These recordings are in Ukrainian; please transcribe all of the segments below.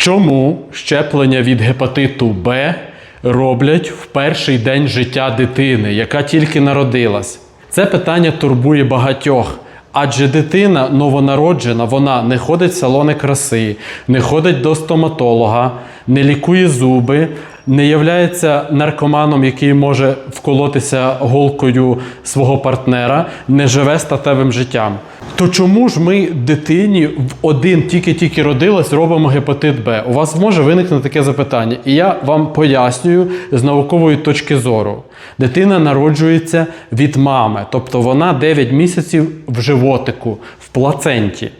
Чому щеплення від гепатиту Б роблять в перший день життя дитини, яка тільки народилась? Це питання турбує багатьох. Адже дитина новонароджена, вона не ходить в салони краси, не ходить до стоматолога, не лікує зуби, не являється наркоманом, який може вколотися голкою свого партнера, не живе статевим життям. То чому ж ми дитині в один тільки-тільки родилась, робимо гепатит Б? У вас може виникнути таке запитання, і я вам пояснюю з наукової точки зору. Дитина народжується від мами, тобто вона 9 місяців в животику, в плаценті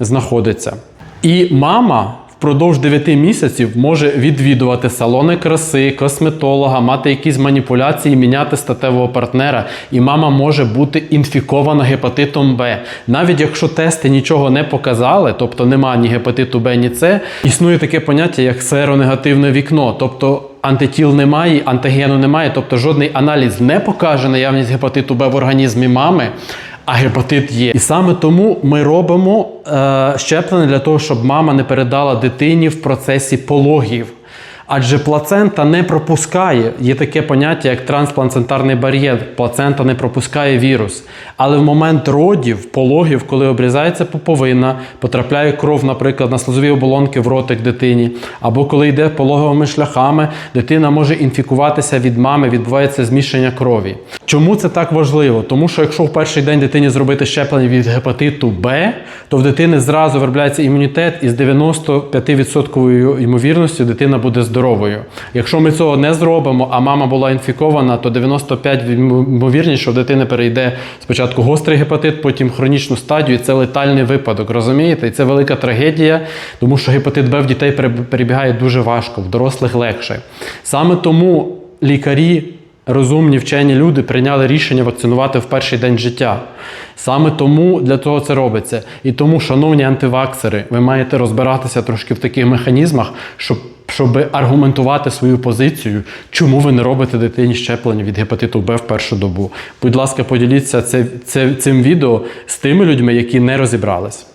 знаходиться. І мама впродовж 9 місяців може відвідувати салони краси, косметолога, мати якісь маніпуляції, міняти статевого партнера, і мама може бути інфікована гепатитом Б. Навіть якщо тести нічого не показали, тобто немає ні гепатиту Б, ні С, існує таке поняття, як серонегативне вікно. тобто Антитіл немає, антигену немає, тобто жодний аналіз не покаже наявність гепатиту Б в організмі мами, а гепатит є. І саме тому ми робимо е, щеплення для того, щоб мама не передала дитині в процесі пологів. Адже плацента не пропускає, є таке поняття, як трансплацентарний бар'єр. Плацента не пропускає вірус. Але в момент родів, пологів, коли обрізається пуповина, потрапляє кров, наприклад, на слизові оболонки в ротик дитині, або коли йде пологовими шляхами, дитина може інфікуватися від мами, відбувається зміщення крові. Чому це так важливо? Тому що якщо в перший день дитині зробити щеплення від гепатиту Б, то в дитини зразу виробляється імунітет, і з 95% ймовірністю дитина буде здоровою. Якщо ми цього не зробимо, а мама була інфікована, то 95 ймовірність, що в дитини перейде спочатку гострий гепатит, потім хронічну стадію, і це летальний випадок. Розумієте? І це велика трагедія, тому що гепатит Б в дітей перебігає дуже важко, в дорослих легше. Саме тому лікарі. Розумні вчені люди прийняли рішення вакцинувати в перший день життя. Саме тому для того це робиться. І тому, шановні антиваксери, ви маєте розбиратися трошки в таких механізмах, щоб, щоб аргументувати свою позицію, чому ви не робите дитині щеплення від гепатиту Б в першу добу. Будь ласка, поділіться це, це, цим відео з тими людьми, які не розібрались.